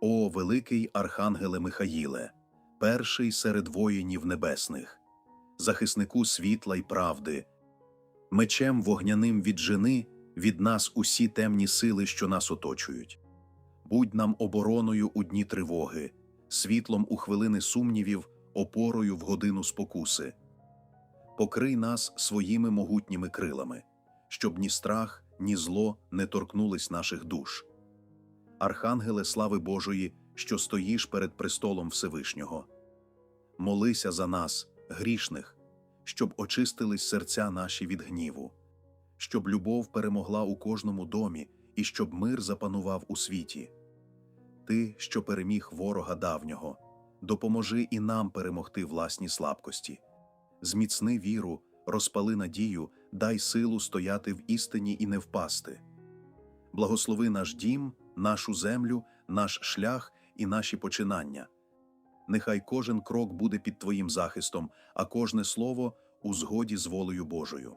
О, великий Архангеле Михаїле, перший серед воїнів небесних, захиснику світла й правди, мечем вогняним віджени від нас усі темні сили, що нас оточують. Будь нам обороною у дні тривоги, світлом у хвилини сумнівів, опорою в годину спокуси. Покрий нас своїми могутніми крилами, щоб ні страх, ні зло не торкнулись наших душ. Архангеле слави Божої, що стоїш перед престолом Всевишнього. Молися за нас, грішних, щоб очистились серця наші від гніву, щоб любов перемогла у кожному домі і щоб мир запанував у світі. Ти, що переміг ворога давнього, допоможи і нам перемогти власні слабкості. Зміцни віру, розпали надію, дай силу стояти в істині і не впасти. Благослови наш дім, нашу землю, наш шлях і наші починання. Нехай кожен крок буде під Твоїм захистом, а кожне слово у згоді з волею Божою.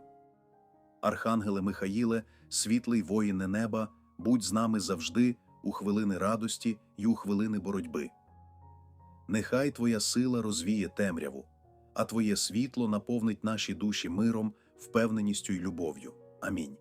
Архангеле Михаїле, світлий воїне неба, будь з нами завжди у хвилини радості й у хвилини боротьби. Нехай Твоя сила розвіє темряву, а Твоє світло наповнить наші душі миром, впевненістю й любов'ю. Амінь.